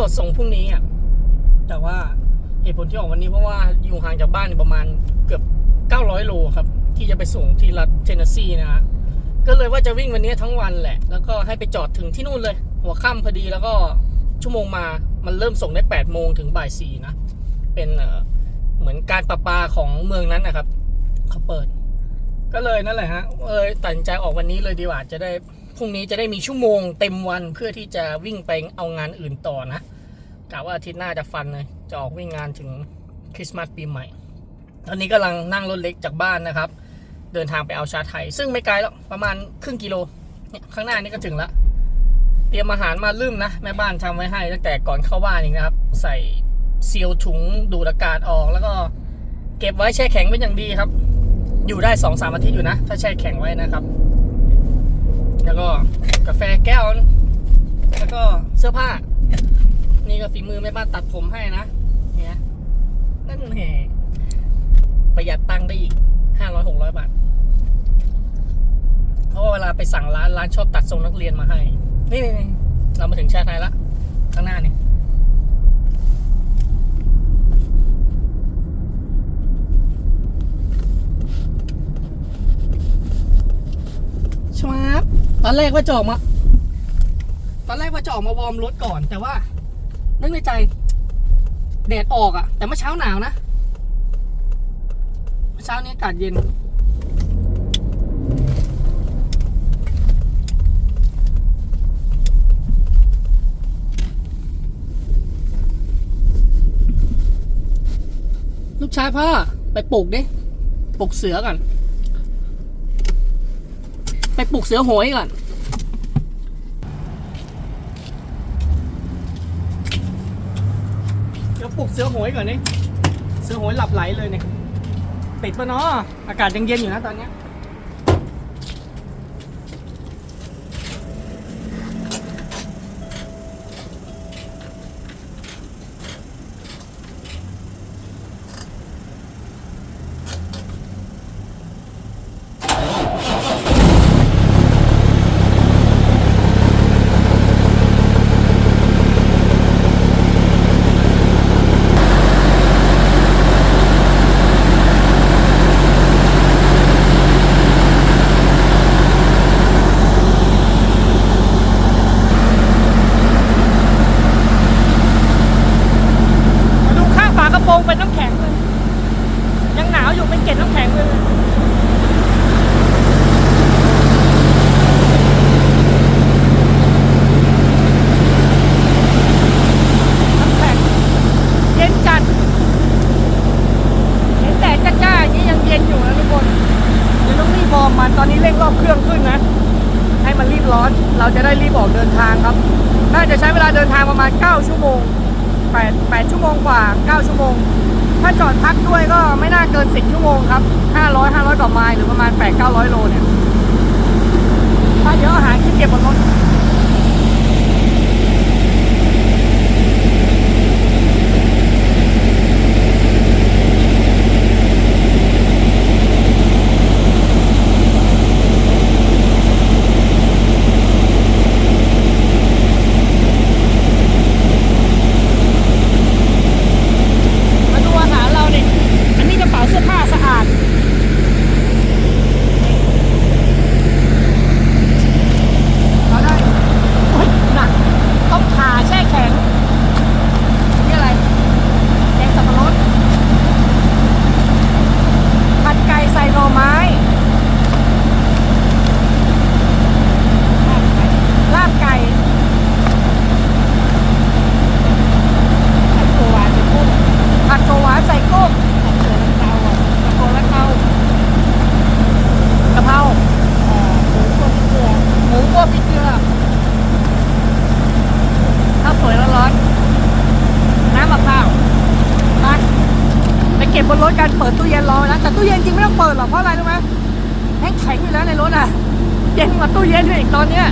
หลดส่งพรุ่งนี้อะแต่ว่าเหตุผลที่ออกวันนี้เพราะว่าอยู่ห่างจากบ้านประมาณเกือบ 900 โลครับ ที่จะไปส่งที่รัฐเทนเนสซีนะฮะก็เลยว่าจะวิ่งวันนี้ทั้งวันแหละ แล้วก็ให้ไปจอดถึงที่นู่นเลย หัวค่ำพอดีแล้วก็ชั่วโมงมามันเริ่มส่งได้8โมงถึงบ่ายสี่นะ เป็นเหมือนการประปาของเมืองนั้นนะครับเขาเปิด ก็เลยนั่นแหละฮะเอยตัดใจออกวันนี้เลยดีกว่าจะได้พรุ่งนี้จะได้มีชั่วโมงเต็มวันเพื่อที่จะวิ่งไปเอางานอื่นต่อนะ กะว่าอาทิตย์หน้าจะฟันเลยจะออกวิ่งงานถึงคริสต์มาสปีใหม่ ตอนนี้กำลังนั่งรถเล็กจากบ้านนะครับ เดินทางไปเอาชาไทย ซึ่งไม่ไกลหรอกประมาณครึ่งกิโลเนี่ยข้างหน้านี่ก็ถึงละเตรียมอาหารมาลืมนะ แม่บ้านทำไว้ให้ตั้งแต่ก่อนเข้าบ้านเองนะครับ ใส่เซีลถุงดูดอากาศออก แล้วก็เก็บไว้แช่แข็งเป็นอย่างดีครับ อยู่ได้สองสามอาทิตย์อยู่นะ ถ้าแช่แข็งไว้นะครับ แล้วก็กาแฟแก้ว แล้วก็เสื้อผ้า นี่ก็ฝีมือแม่บ้านตัดผมให้นะเนี่ยนั่นแหละประหยัดตังค์ได้อีกห้าร้อยหกร้อยบาท เพราะว่าเวลาไปสั่งร้าน ร้านชอบตัดทรงนักเรียนมาให้ นี่นี่เรามาถึงชาไทยละข้างหน้านี่ชวาบตอนแรกว่าจะออกมา ตอนแรกว่าจะออกมาวอร์มรถก่อน แต่ว่า นึกในใจแดดออกอะแต่เมื่อเช้าหนาวนะเมื่อเช้านี้อากาศเย็น ลูกชายพ่อ ไปปลูกดิปลูกเสือก่อน ไปปลูกเสือโหยก่อน เดี๋ยว ปลุกเสือโหยก่อนนี่เสือโหยหลับไหลเลยเนี่ยติดปะเนาะอากาศยังเย็นอยู่นะตอนเนี้ยมาดูข้า งเป็นน้ำแข็งเลยยังหนาวอยู่เป็นเกล็ดน้ำแข็งเลยน้ำแข็งเย็นจัดเห็นแดดจ้าๆอย่างเย็นอยู่นะทุกคนเดี๋ยวต้องรีบวอร์มมันตอนนี้เร่งรอบเครื่องขึ้นนะ ให้มันรีบร้อน เราจะได้รีบออกเดินทางครับ น่าจะใช้เวลาเดินทางประมาณ 9 ชั่วโมง 8 8ชั่วโมงกว่า 9 ชั่วโมง ถ้าจอดพักด้วยก็ไม่น่าเกิน 10 ชั่วโมงครับ 500 500กว่าไมล์หรือประมาณ 8 900 โลเนี่ย ถ้าเยอะอาหารที่เก็บบนรถ มาดูอาหารเราเนี่ยอันนี้กระเป๋าเสื้อผ้าสะอาด เราได้โอ๊ยหนักต้มขาแช่แข็งนี่อะไรแกงสับปะรดผัดไก่ใส่หน่อไม้ ลาบไก่ผัดตัวหวานใส่กุ้งผัดตัวหวานใส่กุ้งผัดตัวละเกาอะผัดตัวละเกากะเพราหมูคั่วพริกเกลือ หมูคั่วพริกเกลือข้าวสวยร้อนๆน้ำมะพร้าวไปไปเก็ บนรถกันเปิดตู้เย็นรอไว้นะแต่ตู้เย็นจริงไม่ต้องเปิดหรอกเพราะอะไรรู้ไหมแห้งแข็งอยู่แล้วในรถอะ เย็นกว่าตู้เย็นอีกตอนเนี้ย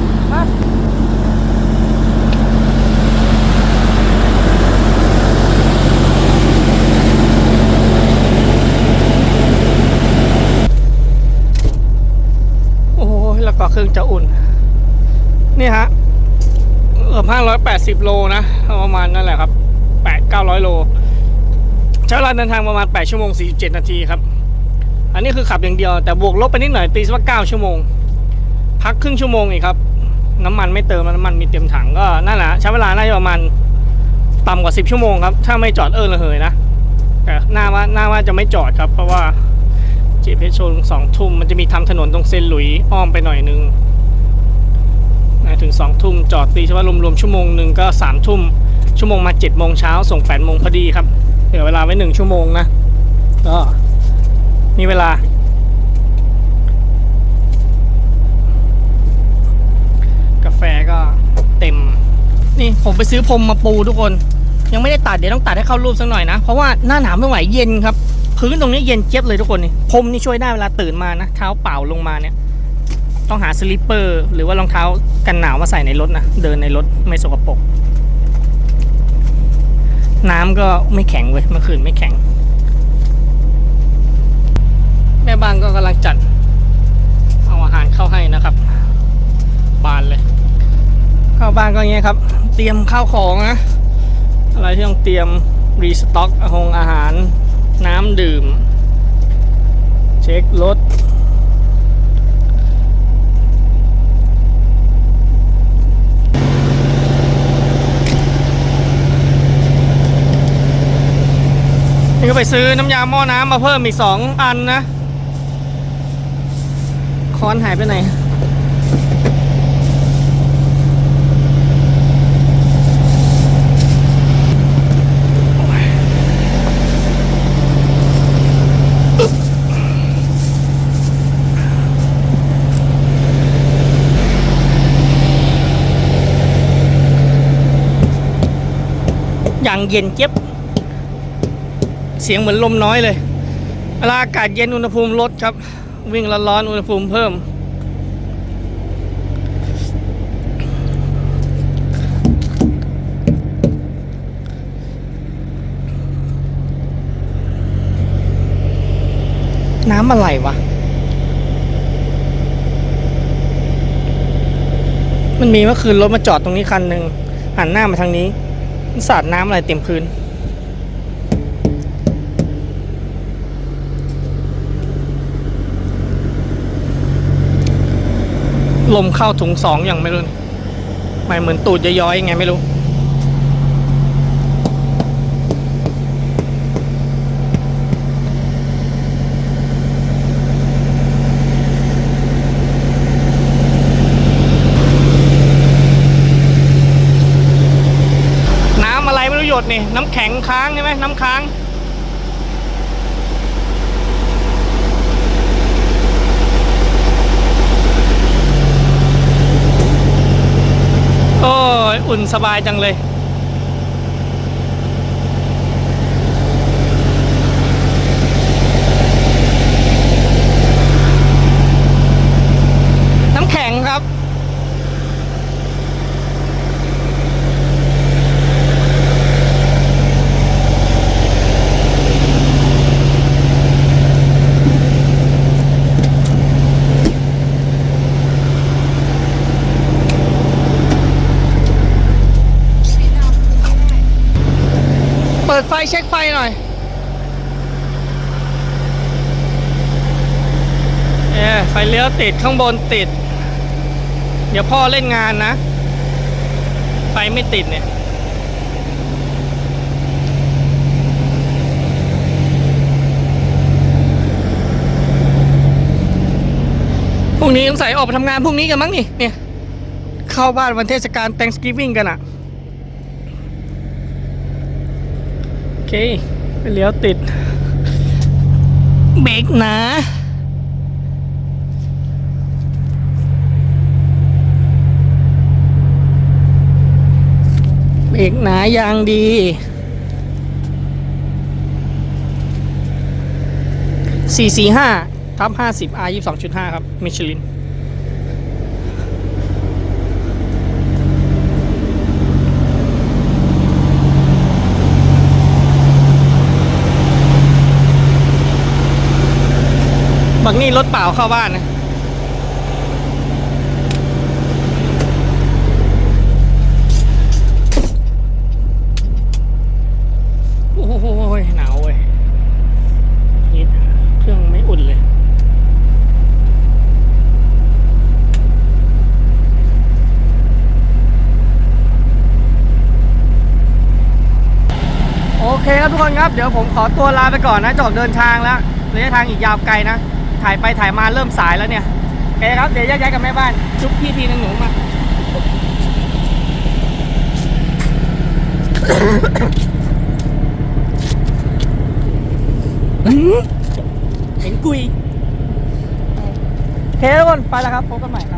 โอ้โหแล้วก็เครื่องจะอุ่น นี่ฮะเกือบห้าร้อยแปดสิบโลนะ ประมาณนั่นแหละครับแปดเก้าร้อยโล ใช้เวลาเดินทางประมาณ 8 ชั่วโมง 47 นาทีครับ อันนี้คือขับอย่างเดียวแต่บวกลบไปนิดหน่อยตีสักว่า 9 ชั่วโมง พักครึ่งชั่วโมงอีกครับ น้ำมันไม่เติมน้ำมันมีเต็มถังก็นั่นแหละใช้เวลาน่าจะประมาณต่ำกว่า 10 ชั่วโมงครับ ถ้าไม่จอดเอินระเหยนะแต่หน้าว่าหน้าว่าจะไม่จอดครับ เพราะว่า GPS โชว์สองทุ่มมันจะมีทำถนนตรงเซนหลุยอ้อมไปหน่อยนึงถึงสองทุ่มจอดตีใช่ว่ารวมๆชั่วโมงหนึ่งก็สามทุ่มชั่วโมงมา7จ็ดโมงเช้าส่ง8ปดโมงพอดีครับ เหลือเวลาไว้หนึ่งชั่วโมงนะก็มีเวลา กาแฟก็เต็ม นี่ผมไปซื้อพรมมาปูทุกคน ยังไม่ได้ตัดเดี๋ยวต้องตัดให้เข้ารูปสักหน่อยนะ เพราะว่าหน้าหนาวไม่ไหวเย็นครับ พื้นตรงนี้เย็นเจี๊ยบเลยทุกคนนี่พรมนี่ช่วยได้เวลาตื่นมานะ เท้าเปล่าลงมาเนี่ย ต้องหาสลิปเปอร์ หรือว่ารองเท้ากันหนาวมาใส่ในรถนะ เดินในรถไม่สกปรก น้ำก็ไม่แข็งเว้ยเมื่อคืนไม่แข็ง แม่บ้านก็กำลังจัด เอาอาหารเข้าให้นะครับ บานเลย เข้าบ้านก็งเงี้ยครับ เตรียมข้าวของนะ อะไรที่ต้องเตรียมรีสต็อกอาหงอาหาร น้ำดื่ม เช็ครถ นี่ก็ไปซื้อน้ำยาหม้อน้ำมาเพิ่มอีกสองอันนะค้อนหายไปไหนอย่างเย็นเจี๊ยบ เสียงเหมือนลมน้อยเลยเวลาอากาศเย็นอุณหภูมิลดครับ วิ่งร้อนๆอุณหภูมิเพิ่ม น้ำอะไรวะ มันมีเมื่อคืนรถมาจอดตรงนี้คันหนึ่งหันหน้ามาทางนี้สาดน้ำอะไรเต็มพื้น ลมเข้าถุงสองอย่างไม่รู้ไม่เหมือนตูดย้อยยังไงไม่รู้น้ำอะไรไม่รู้หยดนี่น้ำแข็งค้างใช่ไหมน้ำค้าง โอ้ยอุ่นสบายจังเลย น้ำแข็งครับ เปิ ดไฟเช็คไฟหน่อยเออไฟเลี้ยวติดข้างบนติด เดี๋ยวพ่อเล่นงานนะ ไฟไม่ติดเนี่ยพรุ่งนี้ต้องใส่ออกไปทำงานพรุ่งนี้กันมั้งนี่เนี่ย เข้าบ้านวันเทศกาล Thanksgiving กันอะ โอ เคไปเลี้ยวติด เบรกหนะเบรกหนายางดีสี่สี่ห้าทับห้าสิบ R ยี่สองจุดห้าครับ มิชลิน บักนี่รถเปล่าเข้าบ้านนะโอ้โหหนาวเว้ยฮิตเครื่องไม่อุ่นเลย โอเคครับทุกคนครับ เดี๋ยวผมขอตัวลาไปก่อนนะจะออเดินทางแล้วระยะทางอีกยาวไกลนะ ถ่ายไปถ่ายมาเริ่มสายแล้วเนี่ยไปครับเดี๋ยวแยกย้ายกับแม่บ้านจุ๊บพี่ทีนึงหนูมาเห็นกุยโอเคทุกคนไปแล้วครับพบกันใหม่ครับ